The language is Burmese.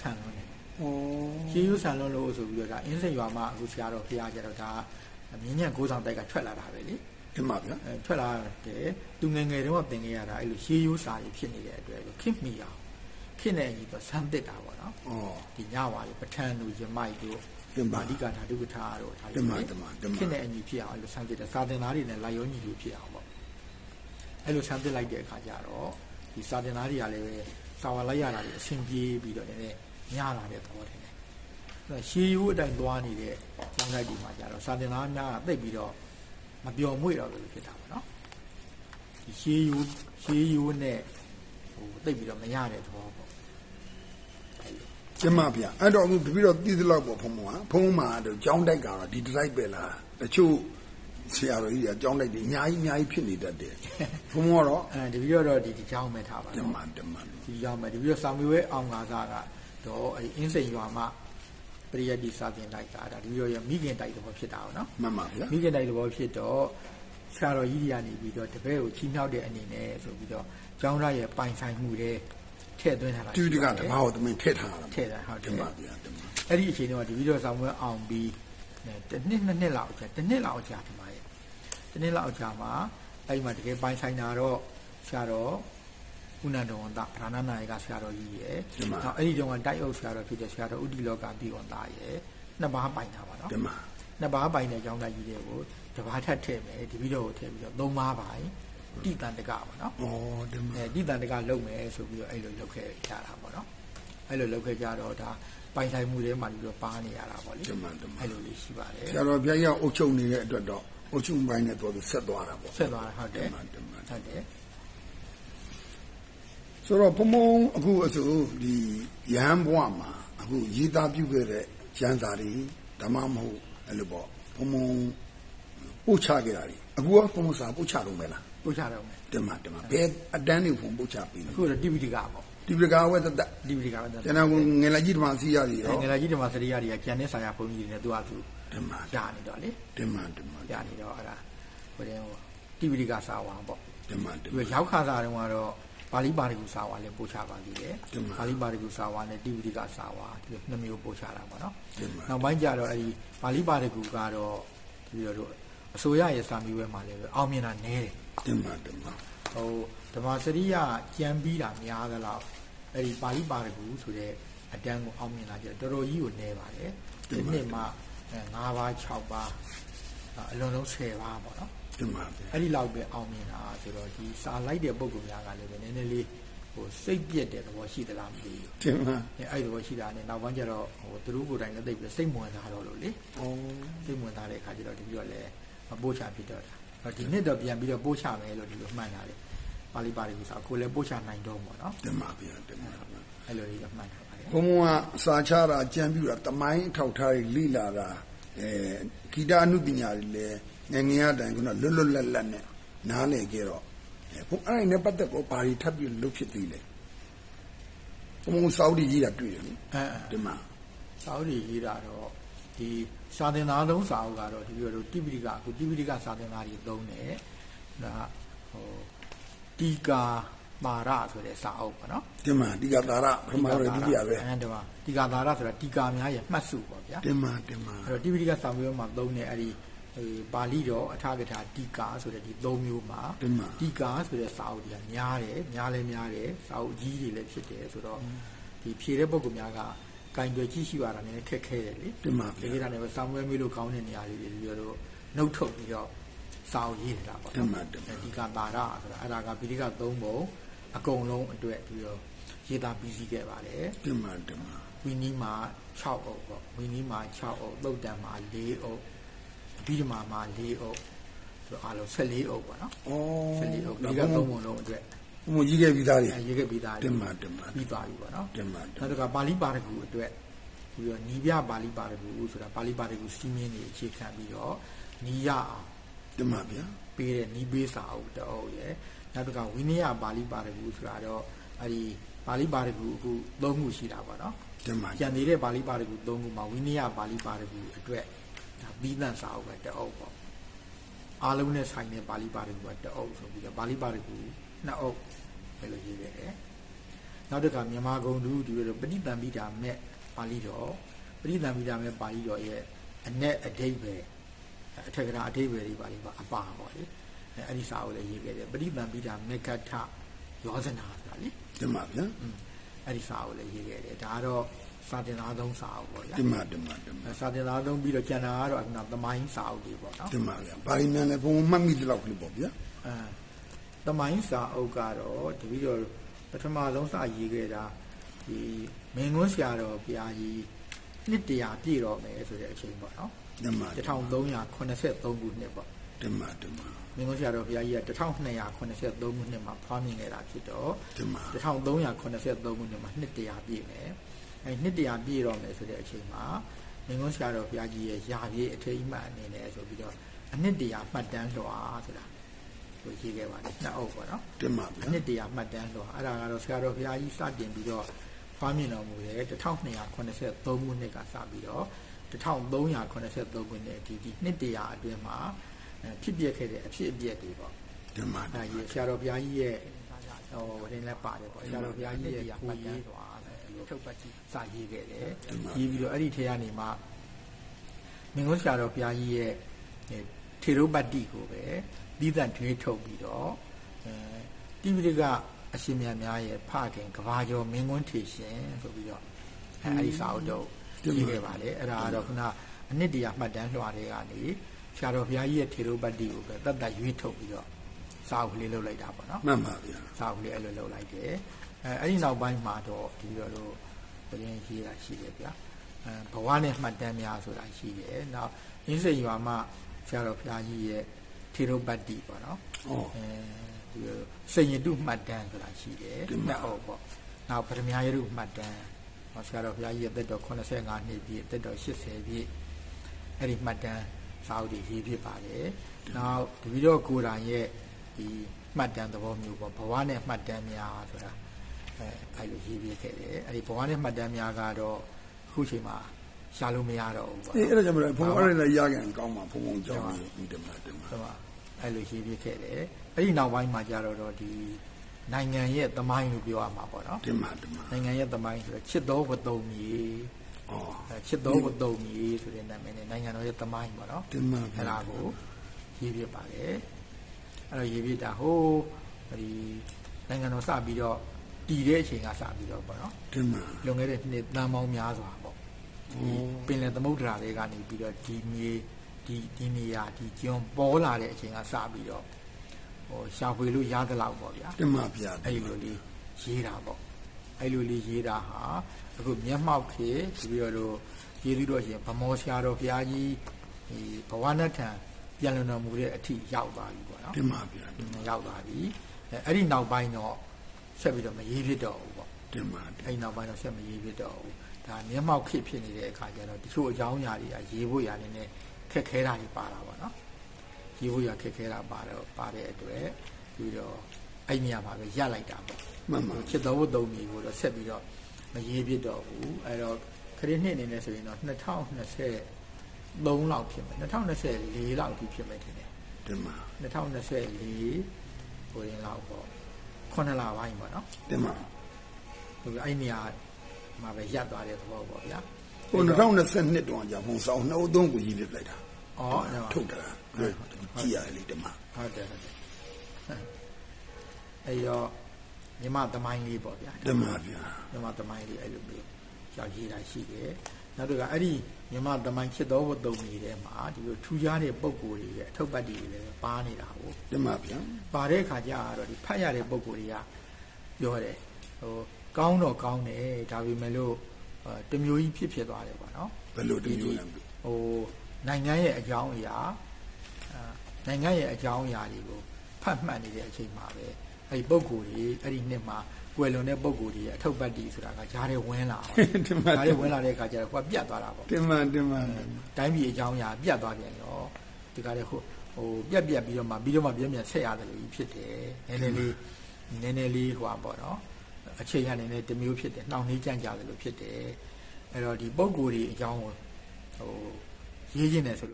ဆန်လွန်းတယ်ဩရှေးရိုးဆန်လွန်းလို့ဆိုပြီးတော့ဒါအင်းစိန်ရွာမှာအခုဆရာတော်ဖရာကျတော့ဒါမြင်းညံကိုးဆောင်တိုက်ကထွက်လာတာပဲလေတင်ပါဗျာအဲထွက်လာတယ်သူငယ်ငယ်တုန်းကသင်ခဲ့ရတာအဲ့လိုရှေးရိုးစာတွေဖြစ်နေတဲ့အတွက်လို့ခင်မိအောင်ခင်နေကြီးတော့ဆန်းတစ်တာပေါ့နော်ဩဒီညဝါလေးပဋ္ဌာန်းတို့ယမိုက်တို့တင်ပါမာတိကာဓာတုကထာတို့ဒါတင်ပါလေတင်ပါတင်ပါခင်တဲ့အညီဖြစ်အောင်အဲ့လိုဆန်းတစ်တယ်စာသင်သားတွေနဲ့လာယောညီတွေဖြစ်အောင်ပေါ့အဲ့လိုဆန်းတစ်လိုက်တဲ့အခါကျတော့ဒီစာသင်သားတွေကလည်းပဲ စာဝါလိုက်ရတာတွေအဆင်ပြေပြီးတော့လည်းညလာတဲ့သဘောတည်းတယ်အဲ့တော့ရှေးရိုးအတိုင်းသွားနေတဲ့ကျောင်းတိုက်ဒီမှာကျတော့စာသင်သားများကသိပ်ပြီးတော့မပျော်မွေ့တော့လို့ဖြစ်တာပေါ့နော်ဒီရှေးရိုးရှေးရိုးနဲ့ဟိုသိပ်ပြီးတော့မရတဲ့သဘောပေါ့အဲ့လိုတင်ပါဗျာအဲ့တော့အခုတပည့်တော်တည်သလောက်ပေါ့ဖုံဖုံကဖုံမှာတော့ကြောင်းတိုက်ကတော့ဒီတစ်လိုက်ပဲလားတချို့ ဆရာတော်ကြီးကကြောင်းတိုက်တွေအများကြီးအများကြီးဖြစ်နေတတ်တယ်ဖုံကတော့အဲဒီပြီးတော့ဒီဒီကြောင်းမဲ့ထားပါတင်တော့ပါတင်ပါဒီကြောင်းမဲ့ဒီပြီးတော့စာမေဝဲအောင်ကားစားကတော့အဲအင်းစိန်ရွာမှာပရိယတ်တိစာသင်တိုက်ကဒါဒီပြီးတော့ရမိခင်တိုက်တော်ဖြစ်တာပေါ့နော်မှန်ပါဗျာမိခင်တိုက်တော်ဖြစ်တော့ဆရာတော်ကြီးတွေကနေပြီးတော့တပည့်ကိုချီးမြှောက်တဲ့အနေနဲ့ဆိုပြီးတော့ကျောင်းသားရဲ့ပိုင်ဆိုင်မှုတွေထည့်သွင်းထားတာတူတကရှိတပါတယ်ဘာကိုသမင်ထည့်ထားတာထည့်ထားဟုတ်တတင်ယ်ပါဗျာတင်ပါအဲ့ဒီအချိန်တုန်းကဒီဗီဒီယိုဆောင်ပွဲအောင်ပြီးနဲ့ တစ်နှစ်နှစ်နှစ်လောက်ကြာတစ်နှစ်လောက်ကြာဒီမှာရဲ့တစ်နှစ်လောက်ကြာမှာအဲ့ဒီမှာတကယ်ပိုင်ဆိုင်တာတော့ဆရာတော်ဦးနန္ဒဝန္တဗราဏနာယကဆရာတော်ကြီးရဲ့နောက်အဲ့ဒီတုန်းကတိုက်အုပ်ဆရာတော်ဖြစ်တဲ့ဆရာတော်ဥတီလောကပြီးဝန်သားရဲ့နှစ်ပါးပိုင်တာပါနော်တင်ပါနှစ်ပါးပိုင်တဲ့ကျောင်းသားကြီးတွေကိုတစ်ပါးထပ်ထည့်မယ်ဒီဗီဒီယိုကိုထည့်ပြီးတော့သုံးပါးပိုင်တိတန်တကပါနော်ဩတင်ပါအဲတိတန်တကလုံမယ်ဆိုပြီးတော့အဲ့လိုလုပ်ခဲ့ကြတာပေါ့နော်အဲ့လိုလုပ်ခဲ့ကြတော့ဒါ ပိုင်ဆိုင်မှုတွေမှာပြီးတော့ပါနေရတာပေါ့လေတင်ပါတင်ပါအဲ့လိုလေးရှိပါတယ်ဆရာတော်ဘုရားကြီးကအုပ်ချုပ်နေတဲ့အတွက်တော့အုပ်ချုပ်ပိုင်းနဲ့တော့ဆက်သွားတာပေါ့ဆက်သွားတာဟုတ်တယ်တင်ပါတင်ပါဟုတ်တယ်ဆိုတော့ဘုံဘုံအခုအဆိုဒီရဟန်းဘဝမှာအခုရေးသားပြုခဲ့တဲ့ကျမ်းစာတွေဓမ္မမဟုတ်အဲ့လိုပေါ့ဘုံဘုံပို့ချခဲ့တာတွေ အခုကဘုံဘုံစာပို့ချတော့မယ်လားပို့ချတော့မယ်တင်ပါတင်ပါဘယ်အတန်းတွေဘုံပို့ချပေးလဲအခုတော့တိပိဋကပေါ့ဒီပကဝဲတတတိပိဋကပဲကျွန်တော်ငယ်လာကြီးဓမ္မစီရည်ရောငယ်လာကြီးဓမ္မစရိယတွေကကျန်တဲ့ဆာယဘုန်းကြီးတွေနဲ့သူကသူတင်ပါရနေတော့လေတင်ပါတင်ပါရနေတော့အဲ့ဒါဟိုတဲ့ဟိုတိပိဋကစာဝါပေါ့တင်ပါတင်သူပါရောက်ခါစာတုန်းကတော့ပါဠိပါဠိကူစာဝါလည်းပို့ချပါသေးတယ်တင်ပါပါဠိပါဠိကူစာဝါနဲ့တိပိဋကစာဝါဒီနှစ်မျိုးပို့ချတာပေါ့နော်တင်ပါနောက်ပိုင်းကျတော့အဲ့ဒီပါဠိပါဠိကူကတော့ဒီလိုတို့ အစိုးရရဲ့စာမေးပွဲမှာလည်းပဲအောင်မြင်တာနည်းတယ်တင်ပါတင်ပါဟိုဓမ္မစရိယကြံပြီးတာများသလားအဲ့ဒီပါဠိပါရဂူဆိုတဲ့အတန်းကိုအောင်မြင်လာကြတော်တော်ကြီးကိုနေပါတယ်ဒီနှစ်မှာ5ပါး6ပါးအလုံးလုံး10ပါးပေါ့နော်တင်ပါဗျာအဲ့ဒီလောက်ပဲအောင်မြင်တာဆိုတော့ဒီစာလိုက်တဲ့ပုံကောင်များကလည်းပဲနည်းနည်းလေးဟိုစိတ်ပြက်တဲ့သဘောရှိသလားမသိဘူးတင်ပါအဲအဲ့ဒီသဘောရှိတာနဲ့နောက်ပိုင်းကျတော့ဟိုသူတို့ကိုယ်တိုင်လည်းသိပြီးစိတ်ဝင်စားတော့လို့လေဩစိတ်ဝင်စားတဲ့အခါကျတော့ဒီပြီးတော့လည်းမ ပို့ချဖြစ်တော့တာအဲ့တော့ဒီနှစ်တော့ပြန်ပြီးတော့ပို့ချမယ်လို့ဒီလိုမှတ်ထားတယ်ပါဠိပါဠိကိုစာကိုလည်းပို့ချနိုင်တော့ပေါ့နော်တင်ပါဗျာတင်ပါအဲ့လိုလေးတော့မှတ်ထားပါတယ်ဘုံဘုံကစာချတာကြံပြူတာတမိုင်းအထောက်ထားတွေလိလာတာအဲဂီတအနုပညာတွေလည်းငယ်ငယ်အတိုင်းကလွတ်လွတ်လပ်လပ်နဲ့နားလည်ခဲ့တော့အဲဘုံအဲ့ဒီနဲ့ပတ်သက်ကိုဘာတွေထပ်ပြီးလုပ်ဖြစ်သေးလဲဘုံဘုံစောက်ဒီကြီးတာတွေ့တယ်လေအဲအဲဒီမှာစာအုပ်တွေရေးတာတော့ဒီ စာသင်သားသုံးစာအုပ်ကတော့ဒီလိုလိုတိပိဋကအခုတိပိဋကစာသင်သားတွေသုံးတယ်ဒါဟိုတီကာမာရဆိုတဲ့စာအုပ်ပေါ့နော်ဒီမှာဒီကသာရပထမရဒုတိယပဲအဲဒီမှာတီကာမာရဆိုတာတီကာများရဲ့မှတ်စုပေါ့ဗျာဒီမှာဒီမှာအဲ့တော့တိပိဋကစာမေးပွဲမှာသုံးတဲ့အဲ့ဒီဟိုပါဠိတော်အထာကထာတီကာဆိုတဲ့ဒီသုံးမျိုးမှာဒီမှာတီကာဆိုတဲ့စာအုပ်တွေကများတယ်များလဲများတယ်စာအုပ်အကြီးတွေလည်းဖြစ်တယ်ဆိုတော့ဒီဖြေတဲ့ပုံကများက ကင်တွေကြည့်ရှိရတာလည်းခက်ခဲတယ်လေဒီမှာဒီကိစ္စနဲ့ပဲစာမွေးမေးလို့ကောင်းတဲ့နေရာလေးတွေပြီးတော့နှုတ်ထုတ်ပြီးတော့စာအုပ်ရေးနေတာပေါ့ဒီမှာဒီမှာဒီကတာရဆိုတာအဲ့ဒါကပိဋကသုံးပုံအကုန်လုံးအတွက်ပြီးတော့ရေးသားပြီးစီးခဲ့ပါတယ်ဒီမှာဒီမှာဝီနီးမှာ6အုပ်ပေါ့ဝီနီးမှာ6အုပ်သုတ်တန်မှာ4အုပ်အဘိဓမ္မာမှာ4အုပ်ဆိုတော့အားလုံး14အုပ်ပေါ့နော်ဩ14အုပ်ဒီကသုံးပုံလုံးအတွက် ဘုံဘုံကြီးခဲ့ပြီးသားတွေအဲရေးခဲ့ပြီးသားတင်ပါတင်ပါပြီးသွားပြီပေါ့နော်တင်ပါတင်နောက်တစ်ခါပါဠိပါရဂူအတွက်ပြီးတော့နီးပြပါဠိပါရဂူဆိုတာပါဠိပါရဂူစီးမင်းတွေအခြေခံပြီးတော့နီးရအောင်တင်ပါဗျာပေးတဲ့နီးပေးစာအုပ်တအုပ်ရယ်နောက်တစ်ခါဝိနည်းပါဠိပါရဂူဆိုတာတော့အဲဒီပါဠိပါရဂူအခုသုံးခုရှိတာပေါ့နော်တင်ပါကျန်သေးတဲ့ပါဠိပါရဂူသုံးခုမှာဝိနည်းပါဠိပါရဂူအတွက်ဒါပြီးသန့်စာအုပ်ပဲတအုပ်ပေါ့အားလုံးနဲ့ဆိုင်တဲ့ပါဠိပါရဂူကတအုပ်ဆိုပြီးတော့ပါဠိပါရဂူ နှစ်အုပ်ပဲလို့ရေးခဲ့တယ် နောက်တစ်ခါမြန်မာဂုံတူဒီလိုပဋိသင်္ပိတာမဲ့ပါဠိတော်ပဋိသင်္ပိတာမဲ့ပါဠိတော်ရဲ့အ내အဓိပ္ပာယ်အထက်ကရာအဓိပ္ပာယ်တွေပါလိပါအပါပေါ့လေအဲအဲ့ဒီစာကိုလည်းရေးခဲ့တယ်ပဋိသင်္ပိတာမေကထယောဇနာဆိုတာလေ တင်ပါဗျာ อืมအဲ့ဒီစာကိုလည်းရေးခဲ့တယ်ဒါကတော့စာတင်သားသုံးစာအုပ်ပေါ့ဗျာ တင်ပါတင်ပါတင်ပါ အဲစာတင်သားသုံးပြီးတော့ကျန်တာကတော့အခုနသမိုင်းစာအုပ်တွေပေါ့နော် တင်ပါဗျာဘာရင်းမြန်လဲဘုံမှတ်မိသလောက်ကလေးပေါ့ဗျာ အဲ သမိုင်းစာအုပ်ကတော့တပည့်တော်ပထမဆုံးစာရေးခဲ့တာဒီမင်းကွန်းဆရာတော်ဘုရားကြီးနှစ်တရာပြည့်တော့မယ်ဆိုတဲ့အချိန်ပေါ့နော်တင်ပါ1383ခုနှစ်ပေါ့တင်ပါတင်ပါမင်းကွန်းဆရာတော်ဘုရားကြီးက1283ခုနှစ်မှာဖွားမြင်ခဲ့တာဖြစ်တော့တင်ပါ1383ခုနှစ်မှာနှစ်တရာပြည့်မယ်အဲနှစ်တရာပြည့်တော့မယ်ဆိုတဲ့အချိန်မှာမင်းကွန်းဆရာတော်ဘုရားကြီးရဲ့ယာပြည့်အထိတ်အမှတ်အနေနဲ့ဆိုပြီးတော့အနှစ်တရာမှတ်တမ်းလွှာဆိုတာ ကိုရေးခဲ့ပါတယ်နှစ်အုပ်ပေါ့နော်တင်ပါဗျာအနှစ်တရာမှတ်တမ်းလွှာအဲ့ဒါကတော့ဆရာတော်ဘုရားကြီးစတင်ပြီးတော့ဖွားမြင်တော်မူတဲ့1283ခုနှစ်ကစပြီးတော့1383ခုနှစ်ဒီဒီနှစ်တရာအတွင်းမှာအဲဖြစ်ပျက်ခဲ့တဲ့အဖြစ်အပျက်တွေပေါ့တင်ပါအဲကြီးဆရာတော်ဘုရားကြီးရဲ့ဟိုဝရင်လည်းပါတယ်ပေါ့ဆရာတော်ဘုရားကြီးရဲ့ကိုရေးသွားတယ်ထုတ်ပတ်ကြီးစာရေးခဲ့တယ်ရေးပြီးတော့အဲ့ဒီထဲကနေမှမင်းကုန်းဆရာတော်ဘုရားကြီးရဲ့ထေရုပတ္တိကိုပဲ သီးသန့်ထွေးထုတ်ပြီးတော့အဲတိပိဋကအရှင်မြတ်များရဲ့ဖခင်ကဘာကျော်မင်းကုန်းထေရှင်ဆိုပြီးတော့အဲအဲ့ဒီစာအုပ်တော့ရေးခဲ့ပါတယ်အဲ့ဒါကတော့ခုနအနှစ်တရာမှတ်တမ်းလွှာတွေကနေဆရာတော်ဘုရားကြီးရဲ့ထေရုပတ္တိကိုပဲတတ်တတ်ရွေးထုတ်ပြီးတော့စာအုပ်ကလေးလုပ်လိုက်တာပေါ့နော်မှန်ပါဗျာစာအုပ်ကလေးအဲ့လိုလုပ်လိုက်တယ်အဲအဲ့ဒီနောက်ပိုင်းမှာတော့ဒီလိုတော့ဘယ်ရင်ရေးတာရှိတယ်ဗျာအဲဘဝနဲ့မှတ်တမ်းများဆိုတာရှိတယ်နောက်အင်းစိန်ရွာမှာဆရာတော်ဘုရားကြီးရဲ့ ထေရုပတ္တိပေါ့နော်ဩအဲဒီလိုစိန်ရတုမှတ်တမ်းဆိုတာရှိတယ်နှစ်အုပ်ပေါ့နောက်ပထမရတုမှတ်တမ်းဟောဆရာတော်ဘုရားကြီးရဲ့တက်တော်85နှစ်ပြည့်တက်တော်80ပြည့်အဲ့ဒီမှတ်တမ်းစာအုပ်တွေရေးဖြစ်ပါတယ်နောက်တပီတော့ကိုယ်တိုင်ရဲ့ဒီမှတ်တမ်းသဘောမျိုးပေါ့ဘဝနဲ့မှတ်တမ်းများဆိုတာအဲအဲ့လိုရေးပြခဲ့တယ်အဲ့ဒီဘဝနဲ့မှတ်တမ်းများကတော့အခုချိန်မှာ ရှာလို့မရတော့ဘူးပေါ့အေးအဲ့ဒါကြောင့်မလို့ဘုံအဲ့ဒါလည်းရကန်ကောင်းပါဘုံဘုံကြောင်းလေးတင်ပါတင်ပါဆိုတော့အဲ့လိုရေးပြခဲ့တယ်အဲ့ဒီနောက်ပိုင်းမှာကြတော့တော့ဒီနိုင်ငံရဲ့သမိုင်းလို့ပြောရမှာပေါ့နော်တင်ပါတင်ပါနိုင်ငံရဲ့သမိုင်းဆိုတော့ချစ်တော်ဝတုံမြေဩအဲချစ်တော်ဝတုံမြေဆိုတဲ့နာမည်နဲ့နိုင်ငံတော်ရဲ့သမိုင်းပေါ့နော်တင်ပါအဲ့ဗျာဒါကိုရေးပြပါတယ်အဲ့တော့ရေးပြတာဟိုဒီနိုင်ငံတော်စပြီးတော့တည်တဲ့အချိန်ကစပြီးတော့ပေါ့နော်တင်ပါလွန်ခဲ့တဲ့နှစ်တန်ပေါင်းများစွာပေါ့ ဒီပင်လယ်သမုဒ္ဒရာတွေကနေပြီးတော့ဒီမြေဒီဒီနေရာဒီကျွန်းပေါ်လာတဲ့အချိန်ကစပြီးတော့ဟိုရှာဖွေလို့ရသလောက်ပေါ့ဗျာတင်ပါဗျာအဲ့လိုလေးရေးတာပေါ့အဲ့လိုလေးရေးတာဟာအခုမျက်မှောက်ခေဒီပြီးတော့တို့ရေးပြီးတော့ရှင်ဗမောဆရာတော်ဘုရားကြီးဒီဘဝနတ်ထံပြန်လွန်တော်မူတဲ့အထိရောက်သွားပြီပေါ့နော်တင်ပါဗျာရောက်သွားပြီအဲအဲ့ဒီနောက်ပိုင်းတော့ဆက်ပြီးတော့မရေးဖြစ်တော့ဘူးပေါ့တင်ပါအဲ့ဒီနောက်ပိုင်းတော့ဆက်မရေးဖြစ်တော့ဘူး ဒါမျက်မှောက်ခေဖြစ်နေတဲ့အခါကျတော့တချို့အကြောင်းအရာတွေကရေးဖို့ရတယ်နဲ့ခက်ခဲတာတွေပါတာပေါ့နော်ရေးဖို့ရခက်ခဲတာပါတော့ပါတဲ့အတွက်ပြီးတော့အဲ့ညမှာပဲရက်လိုက်တာပေါ့မှန်ပါချစ်တော်ဝတ်သုံးမျိုးကိုတော့ဆက်ပြီးတော့မရေးဖြစ်တော့ဘူးအဲ့တော့ခရစ်နှစ်အနေနဲ့ဆိုရင်တော့2023လောက်ဖြစ်မယ်2024လောက်ထိဖြစ်မယ်ထင်တယ်တင်ပါ2024ဟိုရင်လောက်ပေါ့9လပိုင်းပေါ့နော်တင်ပါဟိုအဲ့နေရာ မှာပဲရပ်သွားတဲ့သဘောပေါ့ဗျာဟို2022တောင်ကြာဘုံဆောင်နှုတ်သုံးကိုရည်ပြလိုက်တာဩအဲ့တော့ထုတ်တာတွေ့ကြည့်ရတယ်လေတင်ပါဟုတ်တယ်ဟုတ်တယ်အဲ့တော့မြမသမိုင်းလေးပေါ့ဗျာတင်ပါဗျာမြမသမိုင်းလေးအဲ့လိုမျိုးကြောက်ရေးတာရှိတယ်နောက်တစ်ခါအဲ့ဒီမြမသမိုင်းချစ်တော်ဝတ်သုံးမျိုးထဲမှာဒီလိုထူးခြားတဲ့ပုံကိုယ်တွေရဲ့အထုပ်ပတ်တွေလည်းပါနေတာကိုတင်ပါဗျာပါတဲ့အခါကျတော့ဒီဖတ်ရတဲ့ပုံကိုယ်တွေကပြောတယ်ဟို ကောင်းတော့ကောင်းတယ်ဒါပေမဲ့လို့အဲတစ်မျိုးကြီးဖြစ်ဖြစ်သွားတယ်ပေါ့နော်ဘယ်လိုတမျိုးလဲဟိုနိုင်ငံရဲ့အကြောင်းအရာအာနိုင်ငံရဲ့အကြောင်းအရာတွေကိုဖတ်မှတ်နေတဲ့အချိန်မှာပဲအဲ့ဒီပုံကိုယ်တွေအဲ့ဒီနှစ်မှာကွယ်လွန်တဲ့ပုံကိုယ်တွေရဲ့အထုပ်ပတ်တီဆိုတာကဂျားတွေဝင်လာတယ်တင်ပါဂျားတွေဝင်လာတဲ့အခါကျတော့ကိုကပြတ်သွားတာပေါ့တင်ပါတင်ပါတိုင်းပြည်အကြောင်းအရာပြတ်သွားပြန်ရောဒီကလည်းဟိုဟိုပြက်ပြက်ပြီးတော့မှပြီးတော့မှပြန်ပြန်ဆက်ရတယ်လို့ကြီးဖြစ်တယ်နည်းနည်းလေးနည်းနည်းလေးဟိုပါပေါ့နော် အချိန်ကနေနဲ့တစ်မျိုးဖြစ်တယ်နှောင့်နှေးကြန့်ကြတယ်လို့ဖြစ်တယ်အဲ့တော့ဒီပုံကိုယ်တွေအကြောင်းကိုဟိုရေးခြင်းတယ်ဆို